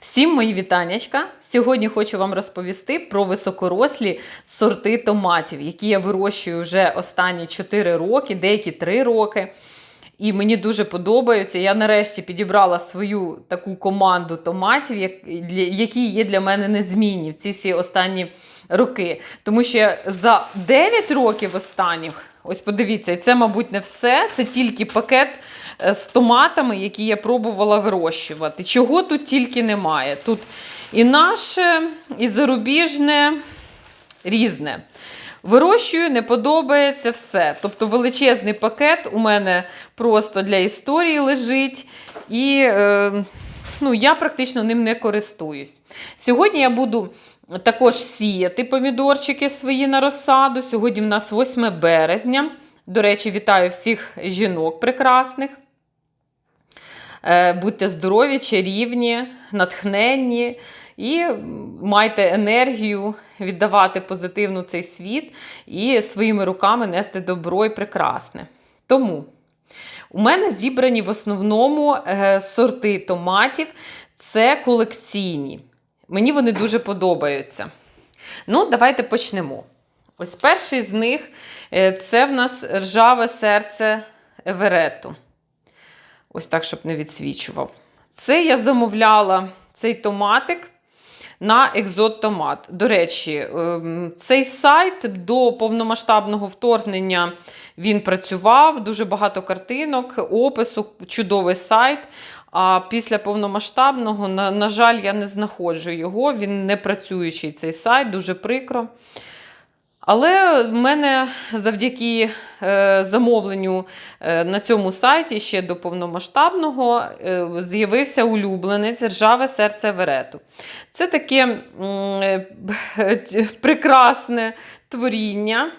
Всім мої вітаннячка! Сьогодні хочу вам розповісти про високорослі сорти томатів, які я вирощую вже останні 4 роки, деякі 3 роки. І мені дуже подобаються. Я нарешті підібрала свою таку команду томатів, які є для мене незмінні в ці всі останні роки. Тому що за 9 років останніх, ось подивіться, це, мабуть, не все. Це тільки пакет з томатами, які я пробувала вирощувати. Чого тут тільки немає. Тут і наше, і зарубіжне, різне. Вирощую, не подобається все. Тобто величезний пакет у мене просто для історії лежить, і е, ну, я практично ним не користуюсь. Сьогодні я буду також сіяти помідорчики свої на розсаду. Сьогодні в нас 8 березня. До речі, вітаю всіх жінок прекрасних. Е, Будьте здорові, чарівні, натхненні і майте енергію віддавати позитивну цей світ і своїми руками нести добро і прекрасне. Тому у мене зібрані в основному е, сорти томатів, це колекційні. Мені вони дуже подобаються. Ну, давайте почнемо. Ось перший з них е, це в нас ржаве серце Еверету. Ось так, щоб не відсвічував. Це я замовляла цей томатик на Екзот Томат. До речі, ем, цей сайт до повномасштабного вторгнення він працював, дуже багато картинок, опису, чудовий сайт. А після повномасштабного, на, на жаль, я не знаходжу його. Він не працюючий цей сайт, дуже прикро. Але в мене завдяки е, замовленню е, на цьому сайті ще до повномасштабного е, з'явився улюбленець ржаве серце Верету. Це таке прекрасне творіння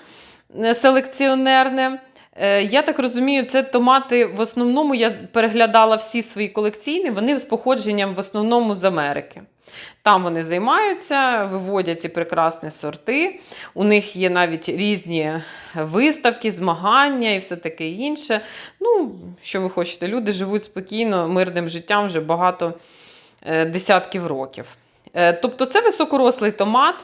селекціонерне. Е, Я так розумію, це томати в основному я переглядала всі свої колекційні, вони з походженням в основному з Америки. Там вони займаються, виводять ці прекрасні сорти. У них є навіть різні виставки, змагання і все таке інше. Ну, що ви хочете, люди живуть спокійно, мирним життям вже багато е, десятків років. Е, тобто це високорослий томат.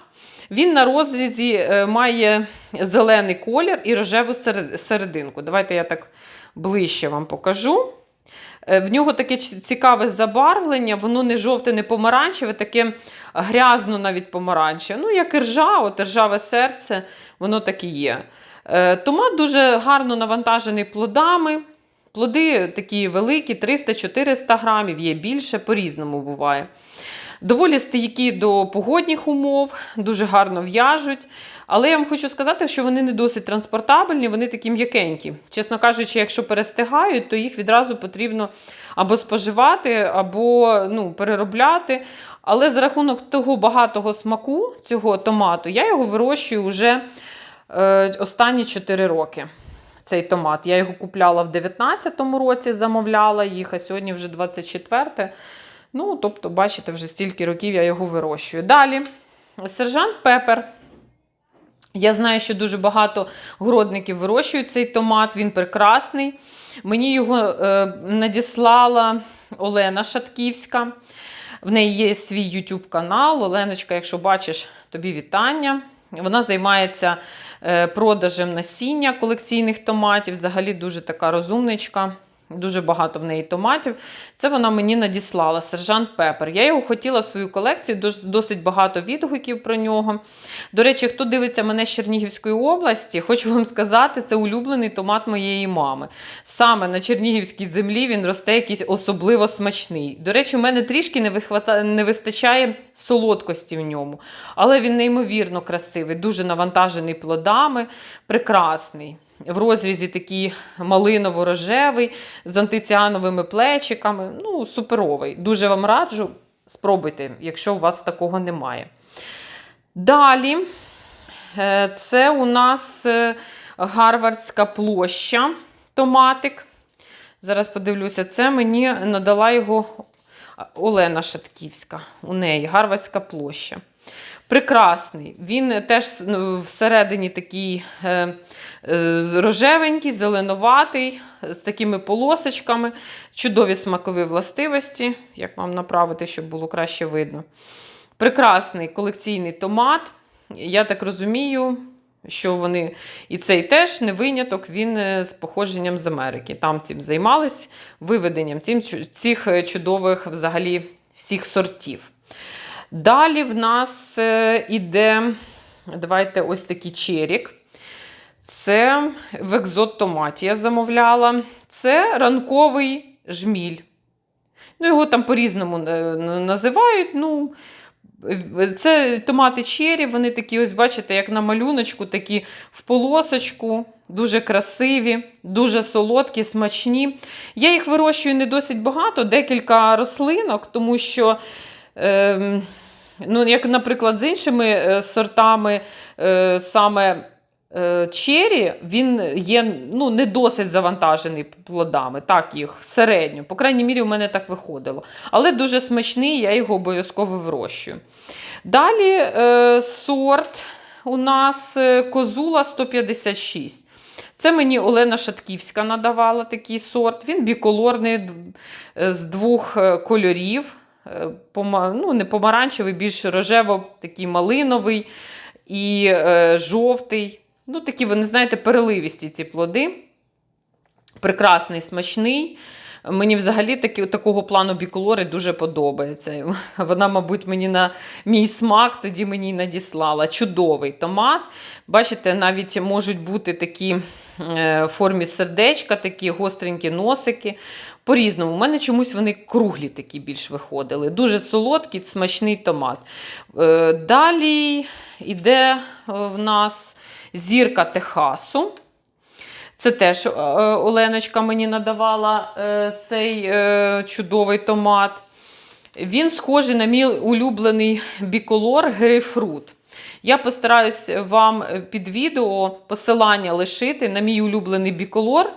Він на розрізі е, має зелений колір і рожеву серединку. Давайте я так ближче вам покажу. Е, В нього таке цікаве забарвлення, воно не жовте, не помаранчеве, таке грязно навіть помаранчеве. Ну, як і ржа, от ржаве серце, воно так і є. Е, Томат дуже гарно навантажений плодами. Плоди такі великі, 300-400 грамів, є більше, по-різному буває. Доволі стійкі до погодних умов, дуже гарно в'яжуть. Але я вам хочу сказати, що вони не досить транспортабельні, вони такі м'якенькі. Чесно кажучи, якщо перестигають, то їх відразу потрібно або споживати, або ну, переробляти. Але за рахунок того багатого смаку цього томату, я його вирощую вже е, останні 4 роки. Цей томат. Я його купляла в 19-му році, замовляла їх, а сьогодні вже 24 Ну, тобто, бачите, вже стільки років я його вирощую. Далі, сержант Пепер. Я знаю, що дуже багато городників вирощують цей томат, він прекрасний. Мені його е, надіслала Олена Шатківська. В неї є свій YouTube канал. Оленочка, якщо бачиш, тобі вітання. Вона займається е, продажем насіння колекційних томатів. Взагалі дуже така розумничка. Дуже багато в неї томатів. Це вона мені надіслала сержант Пепер. Я його хотіла в свою колекцію, досить багато відгуків про нього. До речі, хто дивиться мене з Чернігівської області, хочу вам сказати, це улюблений томат моєї мами. Саме на Чернігівській землі він росте якийсь особливо смачний. До речі, у мене трішки не, вихвата... не вистачає солодкості в ньому, але він неймовірно красивий, дуже навантажений плодами, прекрасний. В розрізі такий малиново-рожевий, з антиціановими плечиками. Ну, суперовий. Дуже вам раджу. Спробуйте, якщо у вас такого немає. Далі, е, це у нас е, Гарвардська площа томатик. Зараз подивлюся, це мені надала його Олена Шатківська. У неї Гарвардська площа. Прекрасний. Він теж ну, всередині такий е, е, рожевенький, зеленуватий, з такими полосочками, чудові смакові властивості. Як вам направити, щоб було краще видно. Прекрасний колекційний томат. Я так розумію, що вони і цей теж не виняток, він е, з походженням з Америки. Там цим займались виведенням цим, цих чудових взагалі всіх сортів. Далі в нас е, іде, давайте ось такий черік. Це в екзот томаті я замовляла. Це ранковий жміль. Ну, його там по-різному е, називають. Ну, це томати чері, вони такі, ось бачите, як на малюночку, такі в полосочку, дуже красиві, дуже солодкі, смачні. Я їх вирощую не досить багато, декілька рослинок, тому що. Ем, Ну, як, наприклад, з іншими е, сортами, е, саме е, чері, він є ну, не досить завантажений плодами, так їх середньо. По крайній мірі, у мене так виходило. Але дуже смачний, я його обов'язково вирощую. Далі сорт у нас козула 156. Це мені Олена Шатківська надавала такий сорт. Він біколорний з двох кольорів. Е, ну, не помаранчевий, більш рожево, такий малиновий і е, жовтий. Ну, такі, ви не знаєте, переливісті ці плоди. Прекрасний, смачний. Мені взагалі такі, такого плану біколори дуже подобається. Вона, мабуть, мені на мій смак тоді мені надіслала. Чудовий томат. Бачите, навіть можуть бути такі е, в формі сердечка, такі гостренькі носики. По-різному. У мене чомусь вони круглі такі більш виходили. Дуже солодкий, смачний томат. Е, Далі йде е, в нас зірка Техасу. Це теж е, Оленочка мені надавала цей чудовий томат. Він схожий на мій улюблений біколор грейпфрут. Я постараюсь вам під відео посилання лишити на мій улюблений біколор.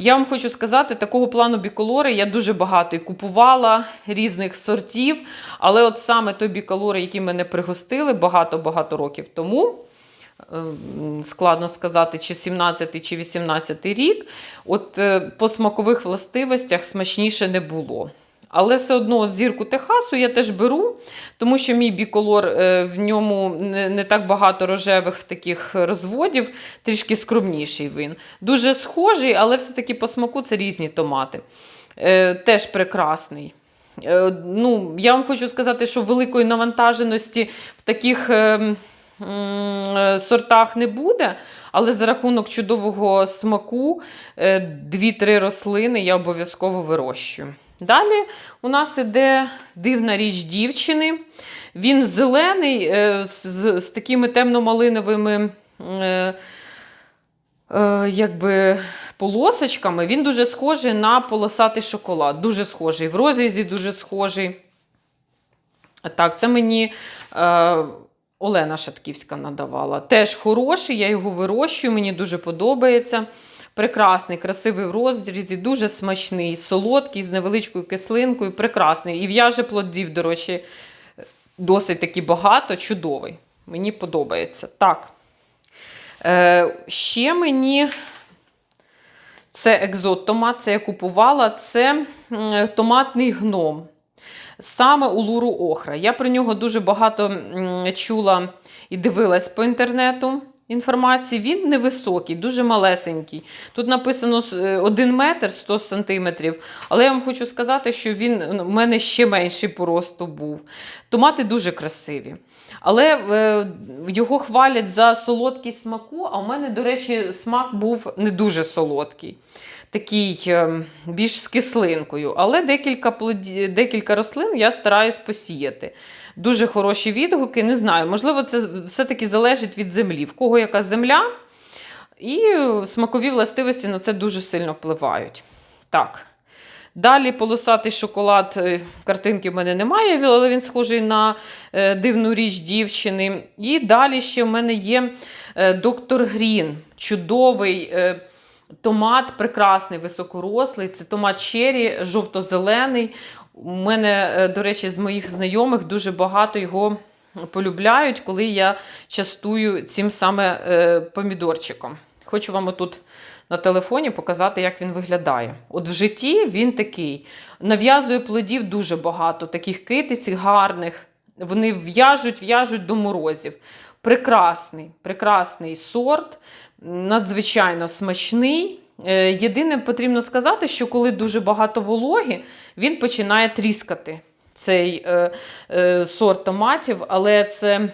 Я вам хочу сказати, такого плану біколори я дуже багато і купувала різних сортів. Але от саме той біколори, який мене пригостили багато-багато років тому, ем, складно сказати, чи 17 чи 18 рік, от е, по смакових властивостях смачніше не було. Але все одно зірку Техасу я теж беру, тому що мій біколор е, в ньому не, так багато рожевих таких розводів, трішки скромніший він. Дуже схожий, але все-таки по смаку це різні томати. Е, теж прекрасний. Е, ну, я вам хочу сказати, що великої навантаженості в таких сортах не буде, але за рахунок чудового смаку дві-три рослини я обов'язково вирощую. Далі у нас іде дивна річ дівчини. Він зелений е, з, з, з такими темно-малиновими е, е, якби, полосочками. Він дуже схожий на полосатий шоколад. Дуже схожий. В розрізі дуже схожий. Так, це мені е, Олена Шатківська надавала. Теж хороший, я його вирощую, мені дуже подобається. Прекрасний, красивий в розрізі, дуже смачний, солодкий, з невеличкою кислинкою, прекрасний. І в'яже плодів, до речі, досить таки багато, чудовий. Мені подобається. Так. Е, ще мені це екзот томат, це я купувала, це томатний гном. Саме у Луру Охра. Я про нього дуже багато чула і дивилась по інтернету інформації. Він невисокий, дуже малесенький. Тут написано 1 метр 100 сантиметрів. Але я вам хочу сказати, що він ну, у мене ще менший по росту був. Томати дуже красиві. Але е, його хвалять за солодкість смаку, а у мене, до речі, смак був не дуже солодкий. Такий е, більш з кислинкою. Але декілька, декілька рослин я стараюсь посіяти. Дуже хороші відгуки, не знаю. Можливо, це все-таки залежить від землі. В кого яка земля, і смакові властивості на це дуже сильно впливають. Так. Далі полосатий шоколад. е, Картинки в мене немає, але він схожий на е, дивну річ дівчини. І далі ще в мене є е, доктор Грін. Чудовий томат, прекрасний, високорослий. Це томат черрі, жовто-зелений. У мене, е, до речі, з моїх знайомих дуже багато його полюбляють, коли я частую цим саме е, помідорчиком. Хочу вам отут на телефоні показати, як він виглядає. От в житті він такий. Нав'язує плодів дуже багато, таких китиць гарних. Вони в'яжуть, в'яжуть до морозів. Прекрасний, прекрасний сорт, надзвичайно смачний. Е, Єдине потрібно сказати, що коли дуже багато вологи, він починає тріскати цей е, е, сорт томатів, але це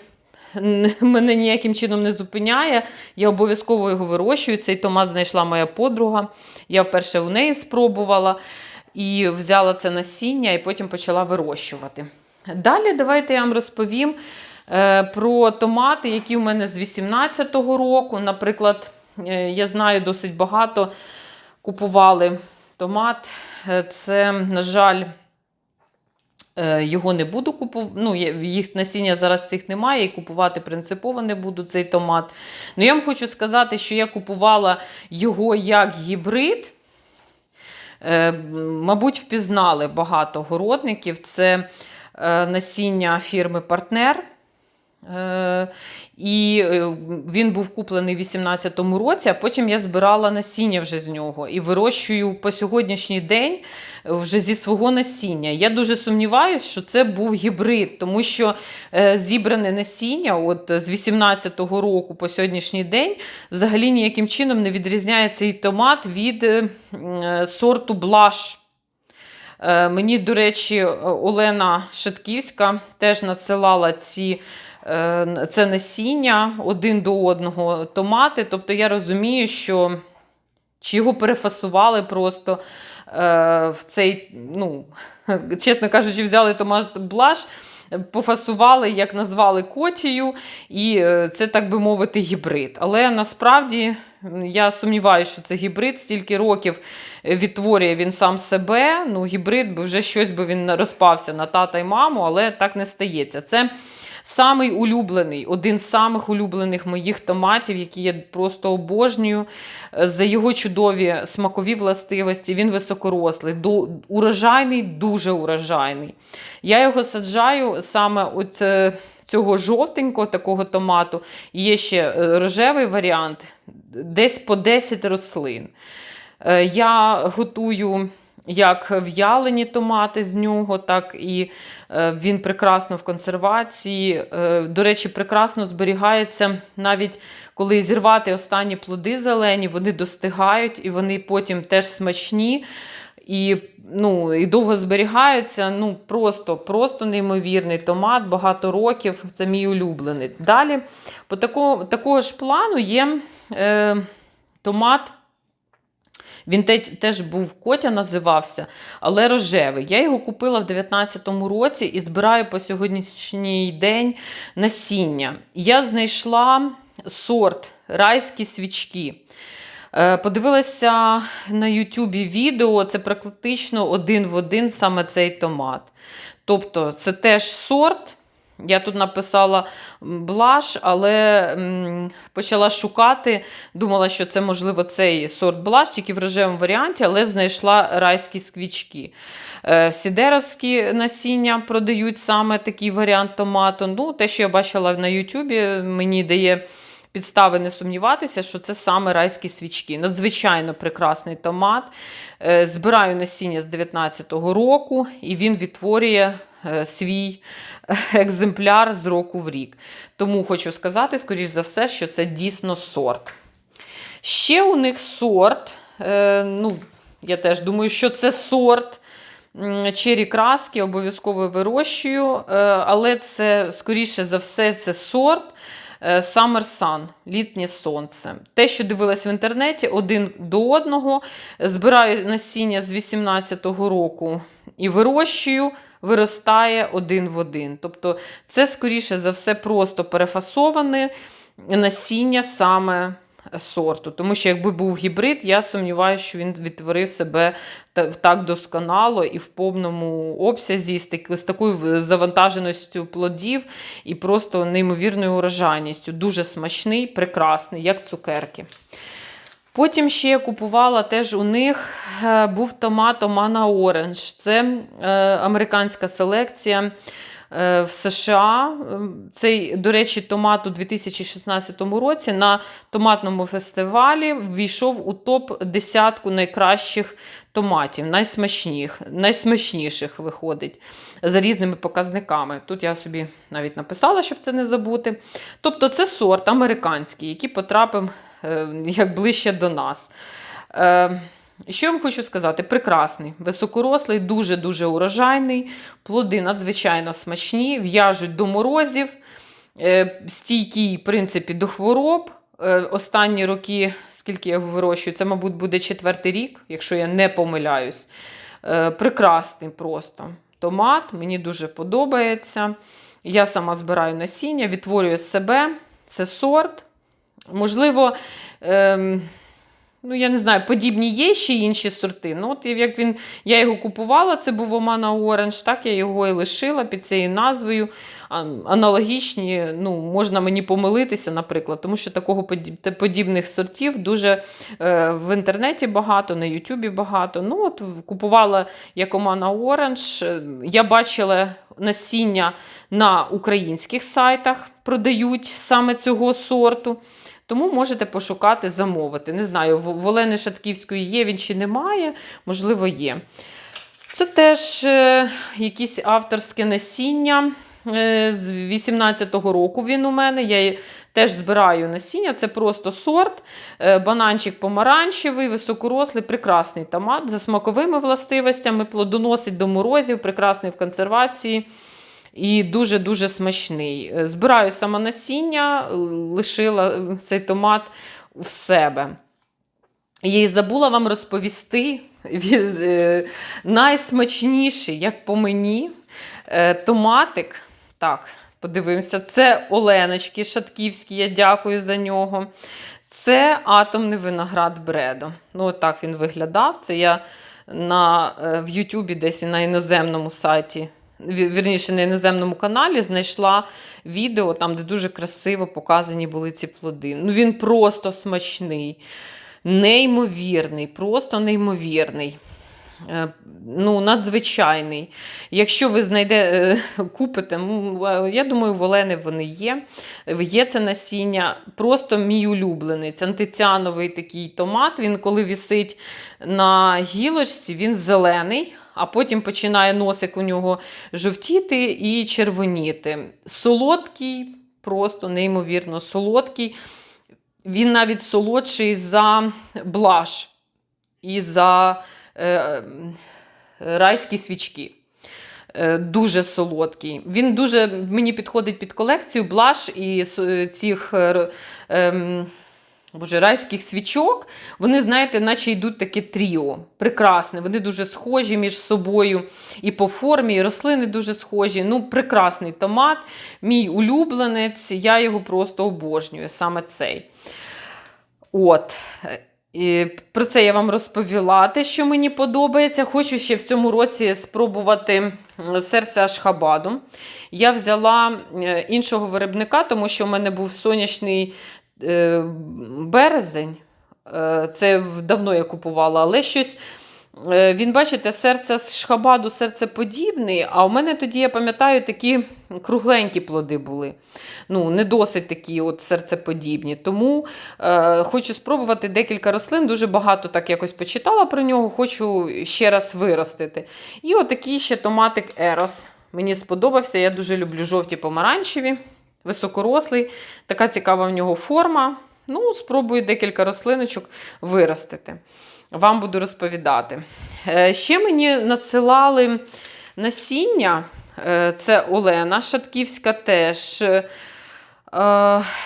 мене ніяким чином не зупиняє. Я обов'язково його вирощую. Цей томат знайшла моя подруга. Я вперше у неї спробувала і взяла це насіння, і потім почала вирощувати. Далі давайте я вам розповім е, про томати, які в мене з 18-го року. Наприклад, е, я знаю досить багато купували томат. Е, Це, на жаль, е, його не буду купувати. Ну, їх насіння зараз цих немає, і купувати принципово не буду цей томат. Ну, я вам хочу сказати, що я купувала його як гібрид. Е, Мабуть, впізнали багато городників. Це насіння фірми Партнер. Е, І е, він був куплений в 2018 році, а потім я збирала насіння вже з нього і вирощую по сьогоднішній день вже зі свого насіння. Я дуже сумніваюся, що це був гібрид, тому що е, зібране насіння от з 2018 року по сьогоднішній день взагалі ніяким чином не відрізняє цей томат від е, е, сорту блаш. Е, Мені, до речі, Олена Шатківська теж надсилала ці, е, це насіння один до одного томати. Тобто я розумію, що чи його перефасували просто е, в цей, ну, чесно кажучи, взяли томат блаш, пофасували, як назвали котію, і е, це, так би мовити, гібрид. Але насправді я сумніваюся, що це гібрид, стільки років відтворює він сам себе. Ну, гібрид би вже щось би він розпався на тата й маму, але так не стається. Це самий улюблений, один з самих улюблених моїх томатів, які я просто обожнюю. Е, За його чудові смакові властивості. Він високорослий, урожайний, дуже урожайний. Я його саджаю саме от е, цього жовтенького такого томату. Є ще е, рожевий варіант, десь по 10 рослин. Я готую як в'ялені томати з нього, так і е, він прекрасно в консервації. Е, До речі, прекрасно зберігається навіть коли зірвати останні плоди зелені, вони достигають і вони потім теж смачні. І, ну, і довго зберігаються. Ну, просто, просто неймовірний томат, багато років. Це мій улюбленець. Далі, по такого, такого ж плану є е, томат. Він те- теж був Котя називався, але рожевий. Я його купила в 2019 році і збираю по сьогоднішній день насіння. Я знайшла сорт райські свічки. Е, Подивилася на Ютубі відео, це практично один в один саме цей томат. Тобто, це теж сорт. Я тут написала блаш, але почала шукати. Думала, що це, можливо, цей сорт блаш, тільки в рожевому варіанті, але знайшла райські сквічки. Е, Сідеровські насіння продають саме такий варіант томату. Ну, те, що я бачила на Ютубі, мені дає підстави не сумніватися, що це саме райські свічки. Надзвичайно прекрасний томат. Е, Збираю насіння з 19-го року, і він відтворює свій екземпляр з року в рік. Тому хочу сказати, скоріш за все, що це дійсно сорт. Ще у них сорт, е, ну, я теж думаю, що це сорт. Чері краски обов'язково вирощую, е, але це, скоріше за все, це сорт е, Summer Sun, літнє сонце. Те, що дивилась в інтернеті, один до одного. Збираю насіння з 18-го року і вирощую, виростає один в один. Тобто, це, скоріше за все, просто перефасоване насіння саме сорту. Тому що якби був гібрид, я сумніваюся, що він відтворив себе так досконало і в повному обсязі, з, таки- з такою завантаженістю плодів і просто неймовірною урожайністю. Дуже смачний, прекрасний, як цукерки. Потім ще я купувала теж у них е, був томат Омана Оранж. Це е, американська селекція. е, в США. Цей, до речі, томат у 2016 році на томатному фестивалі ввійшов у топ-10 найкращих томатів, найсмачніших, найсмачніших виходить за різними показниками. Тут я собі навіть написала, щоб це не забути. Тобто, це сорт американський, який потрапив як ближче до нас. Е, що я вам хочу сказати? Прекрасний, високорослий, дуже-дуже урожайний, плоди надзвичайно смачні, в'яжуть до морозів, е, стійкі, в принципі, до хвороб. Е, Останні роки, скільки я його вирощую, це, мабуть, буде четвертий рік, якщо я не помиляюсь. Е, Прекрасний просто томат, мені дуже подобається. Я сама збираю насіння, відтворюю себе. Це сорт. Можливо, ем, ну я не знаю, подібні є ще інші сорти. Ну, от як він, я його купувала, це був Омана Оранж, так я його і лишила під цією назвою. Аналогічні, ну, можна мені помилитися, наприклад, тому що такого подібних сортів дуже е, в інтернеті багато, на Ютубі багато. Ну, от купувала як Омана Оранж. Я бачила насіння на українських сайтах, продають саме цього сорту. Тому можете пошукати, замовити. Не знаю, в Олени Шатківської є він чи немає, можливо, є. Це теж е, якісь авторське насіння. Е, з 18-го року він у мене. Я теж збираю насіння. Це просто сорт. Е, бананчик помаранчевий, високорослий, прекрасний томат за смаковими властивостями, плодоносить до морозів, прекрасний в консервації і дуже-дуже смачний. Е, Збираю саме насіння, е, лишила е, цей томат в себе. І забула вам розповісти найсмачніший, як по мені, томатик. Так, подивимося, це Оленочки Шатківські, я дякую за нього. Це атомний виноград Бредо. Ну, от так він виглядав. Це я на, в Ютубі десь і на іноземному сайті, вірніше, на іноземному каналі знайшла відео, там, де дуже красиво показані були ці плоди. Ну, він просто смачний, неймовірний, просто неймовірний. Е, Ну, надзвичайний. Якщо ви знайде, е, купите, я думаю, в Олени вони є. Є це насіння, просто мій улюбленець. Антиціановий такий томат. Він коли висить на гілочці, він зелений, а потім починає носик у нього жовтіти і червоніти. Солодкий, просто неймовірно солодкий. Він навіть солодший за блаш і за е, райські свічки. Е, Дуже солодкий. Він дуже мені підходить під колекцію блаш і с- цих е, ем, боже, райських свічок. Вони, знаєте, наче йдуть таке тріо. Прекрасне. Вони дуже схожі між собою і по формі, і рослини дуже схожі. Ну, прекрасний томат. Мій улюбленець. Я його просто обожнюю, саме цей. От. І про це я вам розповіла, те, що мені подобається. Хочу ще в цьому році спробувати серце Ашхабаду. Я взяла е, іншого виробника, тому що в мене був сонячний е, березень. Е, Це давно я купувала, але щось. е, Він, бачите, серце з шхабаду серцеподібний, а у мене тоді, я пам'ятаю, такі кругленькі плоди були. Ну, не досить такі от серцеподібні. Тому е, хочу спробувати декілька рослин. Дуже багато так якось почитала про нього, хочу ще раз виростити. І отакий ще томатик Ерос. Мені сподобався. Я дуже люблю жовті помаранчеві, високорослий. Така цікава в нього форма. Ну, спробую декілька рослиночок виростити. Вам буду розповідати. Е, Ще мені надсилали насіння. Е, Це Олена Шатківська теж. Е,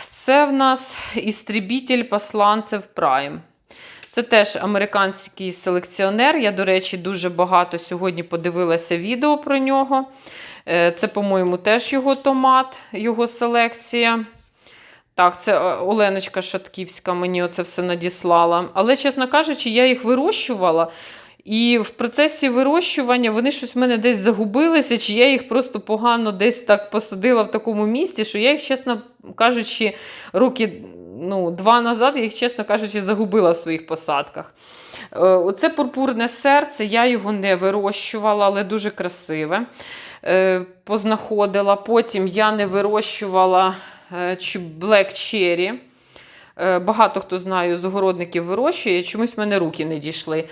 Це в нас істрібітель посланцев Прайм. Це теж американський селекціонер. Я, до речі, дуже багато сьогодні подивилася відео про нього. Е, Це, по-моєму, теж його томат, його селекція. Так, це е, Оленочка Шатківська мені оце все надіслала. Але, чесно кажучи, я їх вирощувала. І в процесі вирощування вони щось в мене десь загубилися, чи я їх просто погано десь так посадила в такому місці, що я їх, чесно кажучи, роки ну, два назад, я їх, чесно кажучи, загубила в своїх посадках. Е, Оце пурпурне серце, я його не вирощувала, але дуже красиве. Е, Познаходила. Потім я не вирощувала е, Black Cherry. Багато хто знаю, з огородників вирощує, чомусь в мене руки не дійшли.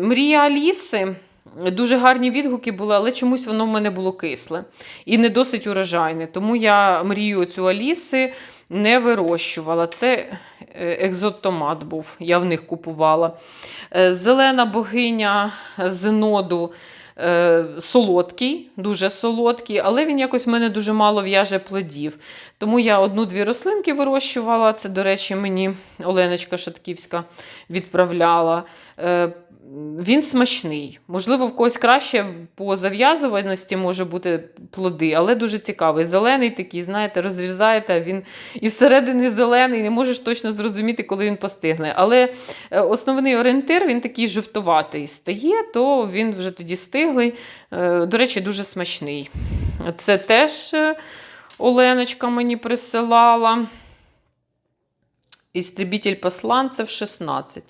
Мрія Аліси. Дуже гарні відгуки були, але чомусь воно в мене було кисле і не досить урожайне. Тому я мрію цю Аліси не вирощувала. Це е, екзотомат був, я в них купувала. Е, Зелена богиня Зеноду е, солодкий, дуже солодкий, але він якось в мене дуже мало в'яже плодів. Тому я одну-дві рослинки вирощувала. Це, до речі, мені Оленочка Шатківська відправляла. Він смачний. Можливо, в когось краще по зав'язуваності може бути плоди, але дуже цікавий. Зелений такий, знаєте, розрізаєте, він і всередини зелений, не можеш точно зрозуміти, коли він постигне. Але е, основний орієнтир він такий жовтуватий стає, то він вже тоді стиглий. Е, До речі, дуже смачний. Це теж е, Оленочка мені присилала. Істребітель посланцев 16.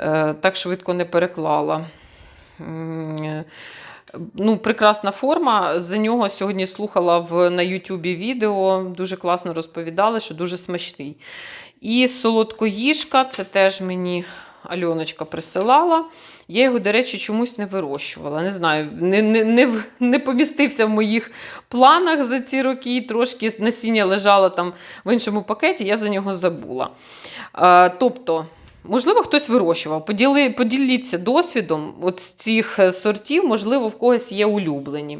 Е, Так швидко не переклала. Ну, прекрасна форма. За нього сьогодні слухала в, на Ютубі відео. Дуже класно розповідали, що дуже смачний. І солодкоїжка, це теж мені Альоночка присилала. Я його, до речі, чомусь не вирощувала. Не знаю, не, не, не, не помістився в моїх планах за ці роки. Трошки насіння лежало там в іншому пакеті, я за нього забула. Е, тобто, можливо, хтось вирощував. Поділи, поділіться досвідом от з цих е, сортів, можливо, в когось є улюблені.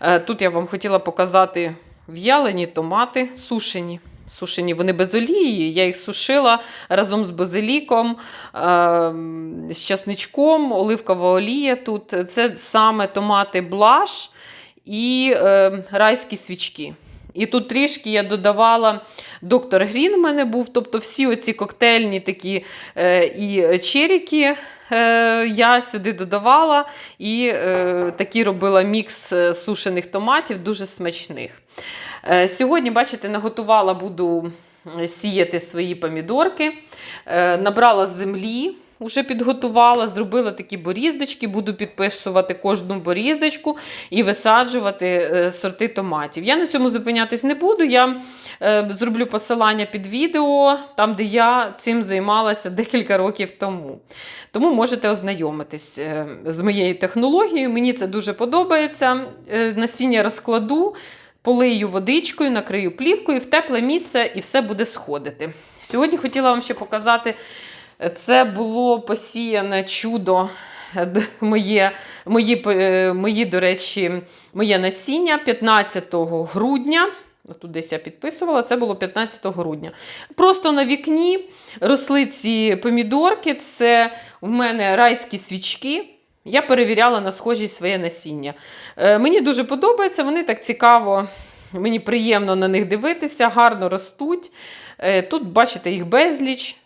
Е, Тут я вам хотіла показати в'ялені томати сушені. Сушені вони без олії. Я їх сушила разом з базиліком, е, з часничком, оливкова олія тут. Це саме томати блаш і е, райські свічки. І тут трішки я додавала доктор Грін в мене був. Тобто всі оці коктейльні такі е, і черіки е, я сюди додавала і е, такий робила мікс е, сушених томатів, дуже смачних. Е, сьогодні, бачите, наготувала буду сіяти свої помідорки. Е, набрала землі. Вже підготувала, зробила такі боріздочки, буду підписувати кожну боріздочку і висаджувати е, сорти томатів. Я на цьому зупинятись не буду. Я е, зроблю посилання під відео, там, де я цим займалася декілька років тому. Тому можете ознайомитись е, з моєю технологією. Мені це дуже подобається. Насіння розкладу, полию водичкою, накрию плівкою в тепле місце і все буде сходити. Сьогодні хотіла вам ще показати. Це було посіяне чудо моє, мої, е, мої, до речі, моє насіння 15 грудня. Тут десь я підписувала, це було 15 грудня. Просто на вікні росли ці помідорки. Це в мене райські свічки. Я перевіряла на схожість своє насіння. Е, мені дуже подобається, вони так цікаво, мені приємно на них дивитися, гарно ростуть. Е, тут, бачите, їх безліч.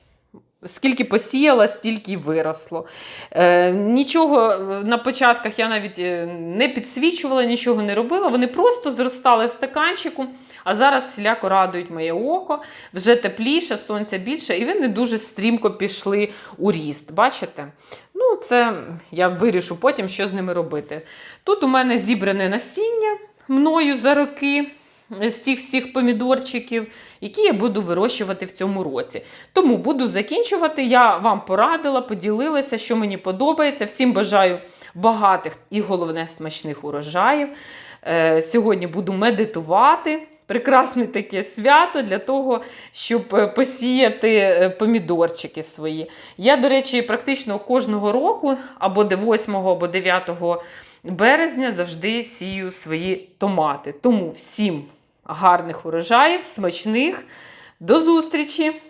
Скільки посіяла, стільки й виросло. Е, нічого е, на початках я навіть е, не підсвічувала, нічого не робила. Вони просто зростали в стаканчику, а зараз всіляко радують моє око. Вже тепліше, сонця більше, і вони дуже стрімко пішли у ріст. Бачите? Ну, це я вирішу потім, що з ними робити. Тут у мене зібране насіння мною за роки з цих всіх помідорчиків, які я буду вирощувати в цьому році. Тому буду закінчувати. Я вам порадила, поділилася, що мені подобається. Всім бажаю багатих і головне смачних урожаїв. Е, Сьогодні буду медитувати. Прекрасне таке свято для того, щоб е, посіяти е, помідорчики свої. Я, до речі, практично кожного року, або де 8, або 9 березня, завжди сію свої томати. Тому всім гарних урожаїв, смачних. До зустрічі!